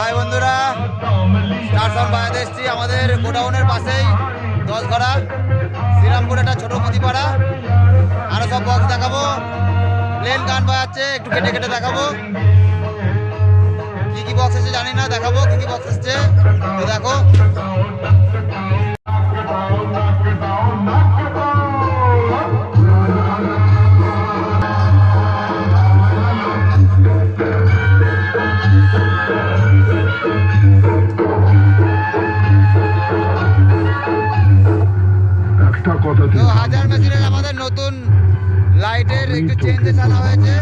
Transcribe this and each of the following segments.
High বন্ধুরা বাজাতে এসছি আমাদের গোডাউনের পাশেই দশ দশঘরা শ্রীরামপুর একটা ছোটো মুদিপাড়া। আরও সব বক্স দেখাবো। প্লেন গান বাজাচ্ছে, একটু কেটে কেটে দেখাবো। কি কি বক্স এসেছে জানি না, দেখাবো কি কি বক্স এসছে। দেখো। একটা তো হাজার মেশিনের আমাদের নতুন লাইটের একটু চেঞ্জেস আনা হয়েছে।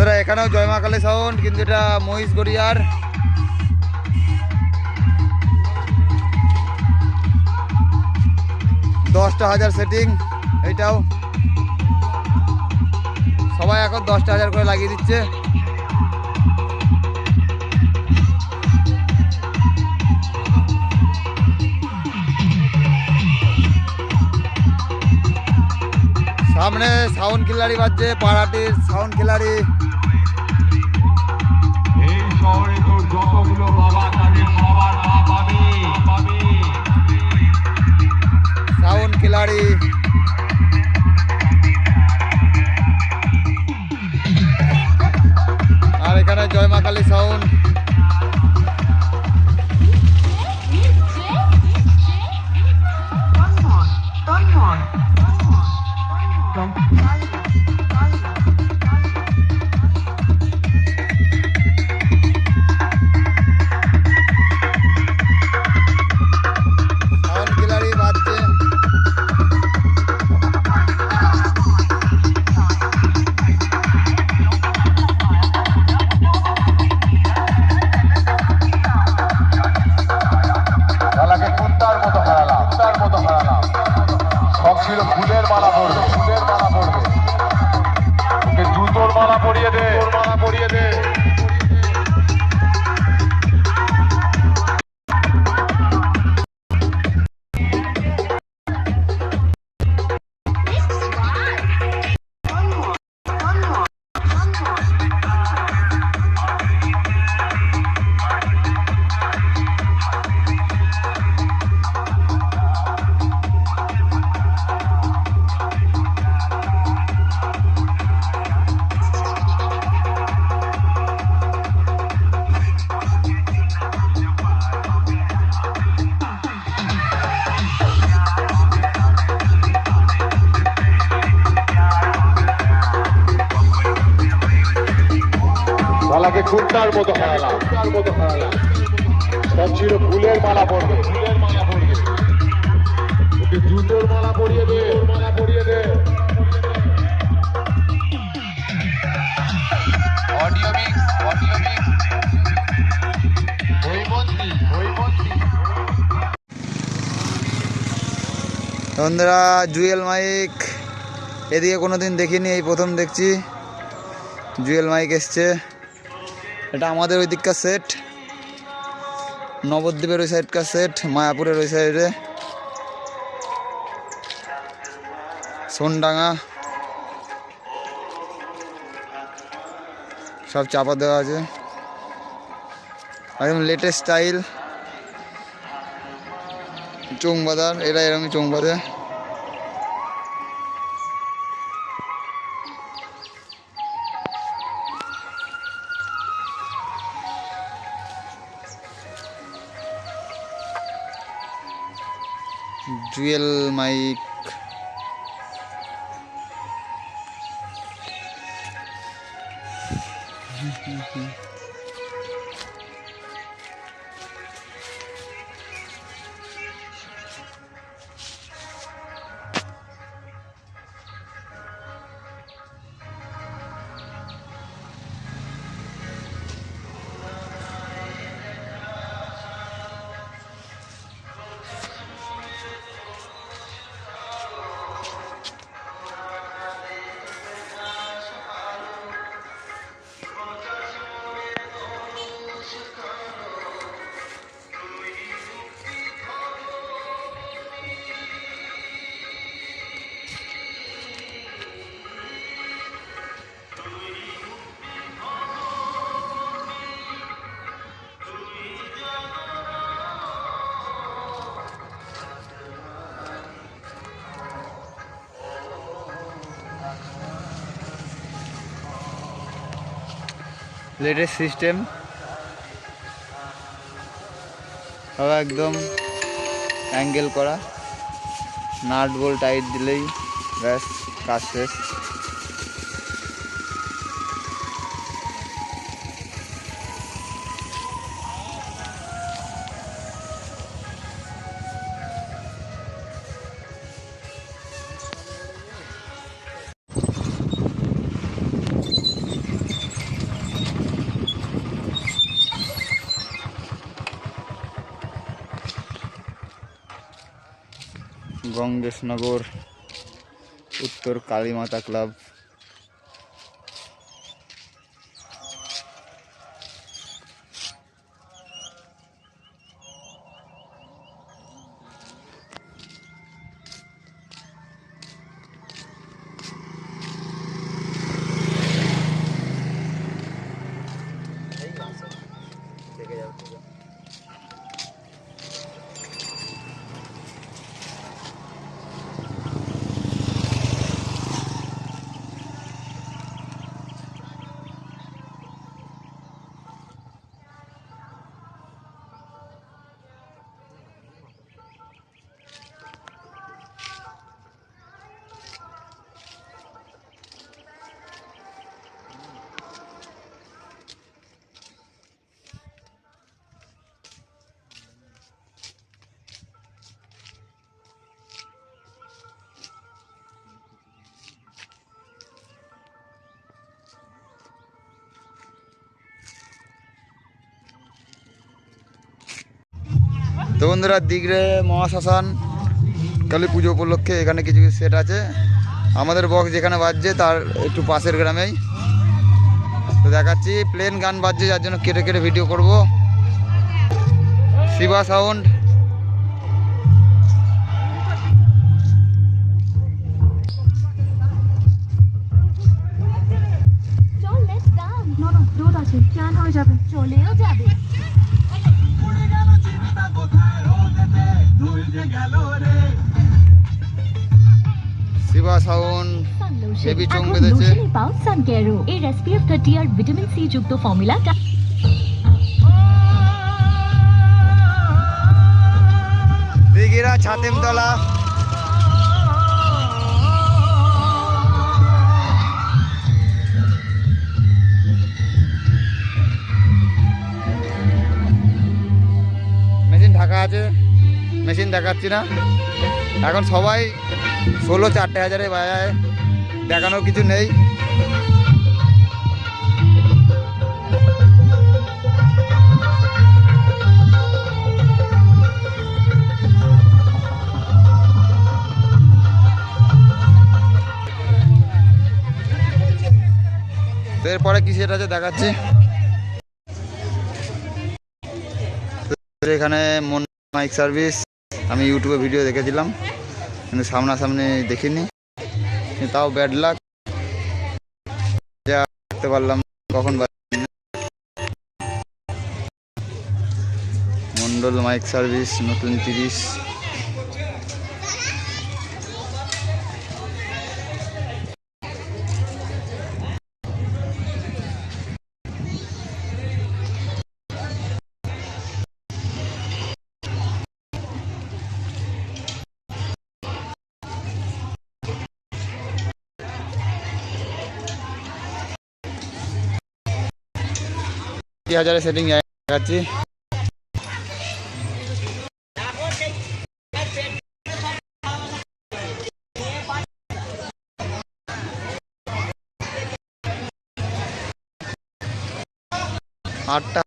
বন্ধুরা, এখানেও জয় মা কালী সাউন্ড কিন্তু এটা মহিষ গড়িয়ার। দশটা হাজার সেটিং এইটাও। সবাই এখন দশটা হাজার করে লাগিয়ে দিচ্ছে। সামনে সাউন্ড খিলাড়ি বাজছে পাড়াটির সাউন্ড খিলাড়ি। এই শহরে তোর যতগুলো বাবা তাদের সবার মা পাবে পাবে। সাউন্ড খিলাড়ি। আর এখানে জয় মা কালী সাউন্ড সাউন্ড। মালাকে কুত্তার মতো হারালাম ভাবছিল ফুলের মালা পরবে ফুলের মালা ওকে জুতোর মালা দে। মালা দে। বন্ধুরা, জুয়েল মাইক। এদিকে কোনো দিন দেখিনি, এই প্রথম দেখছি। জুয়েল মাইক এসছে। এটা আমাদের ওই দিককার সেট নবদ্বীপের ওই সাইডকার সেট মায়াপুরের ওই সাইডে সোনডাঙ্গা। সব চাপা দেওয়া আছে। একদম লেটেস্ট স্টাইল চোং বাঁধার এরা এরকমই চোং বাঁধে জুয়েল মাইক। লেটেস্ট সিস্টেম সব একদম অ্যাঙ্গেল করা। নাট বল টাইট দিলেই ব্যাস কাজ শেষ। গঙ্গেশনগর উত্তর কালীমাতা ক্লাব। তো বন্ধুরা দিগড়ে মহাশ্মশান, কালী পুজো উপলক্ষে এখানে কিছু কিছু সেট আছে। আমাদের বক্স যেখানে বাজছে, তার একটু পাশের গ্রামেই। তো দেখাচ্ছি প্লেন গান বাজছে, যার জন্য কেটে কেটে ভিডিও করব। শিবা সাউন্ড চলেও যাবে। সাউন্ড হেভি চং বেঁধেছে ভিটামিন সি যুক্ত ফর্মুলা দিঘিরা মেশিন ঢাকা আছে মেশিন দেখাচ্ছি না এখন সবাই ষোলো চারটে হাজারে বাজায়। দেখানোর কিছু নেই। এরপরে কি সেটা আছে দেখাচ্ছি? এখানে মন মাইক সার্ভিস। আমি ইউটিউবে ভিডিও দেখেছিলাম। কিন্তু সামনাসামনি দেখিনি তাও ব্যাড লাক দেখতে পারলাম কখন মন্ডল মাইক সার্ভিস নতুন তিরিশ কুড়ি হাজারের সেটিং দেখাচ্ছি। আটটা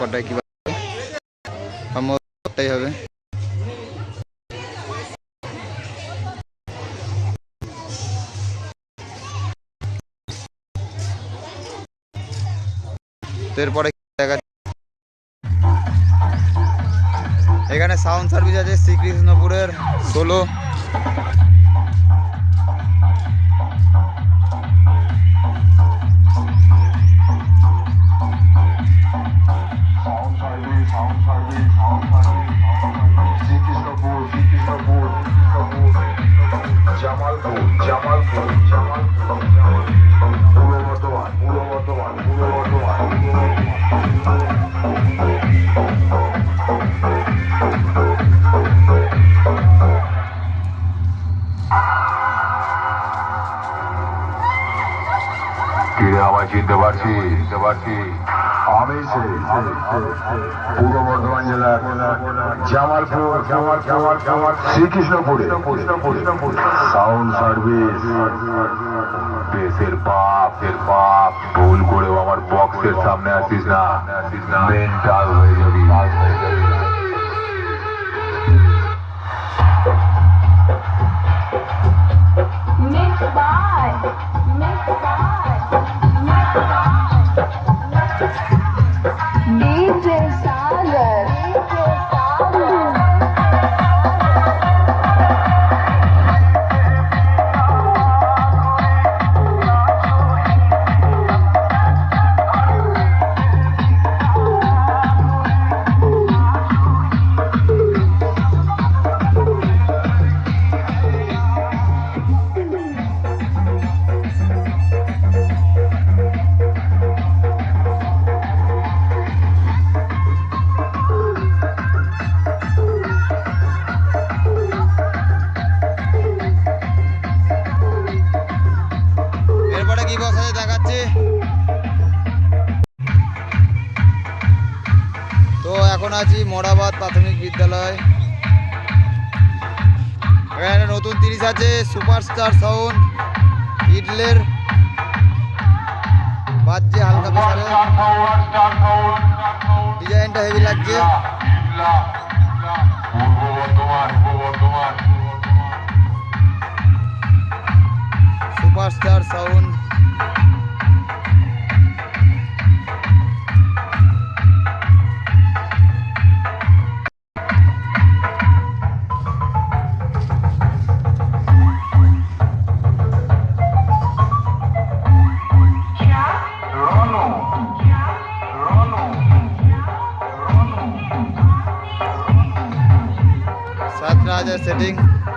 কটায় কি হবে। এরপরে দেখাচ্ছি এখানে সাউন্ড সার্ভিস আছে শ্রীকৃষ্ণপুরের ষোলো জামালপুর জামালপুর জামালপুর। চিনতে পারছি আমি সেই পূর্ব বর্ধমান জেলার জামালপুর জামাল জামাল জামাল শ্রীকৃষ্ণপুরে। সাউন্ড সার্ভিস দেশের পাপ এর পাপ। ভুল করেও আমার বক্সের সামনে আসিস না। মেন্টাল হয়ে যাবি। Mixed by, mixed by, আছি মোড়াবাদ প্রাথমিক বিদ্যালয়। এখানে নতুন তিরিশ আছে, সুপারস্টার সাউন্ড ইডলের বাজছে হালকা প্রেসারে ডিজাইনটা হেভি লাগছে। পূর্ব বর্ধমান পূর্ব বর্ধমান সুপারস্টার সাউন্ড সাত হাজার সেটিং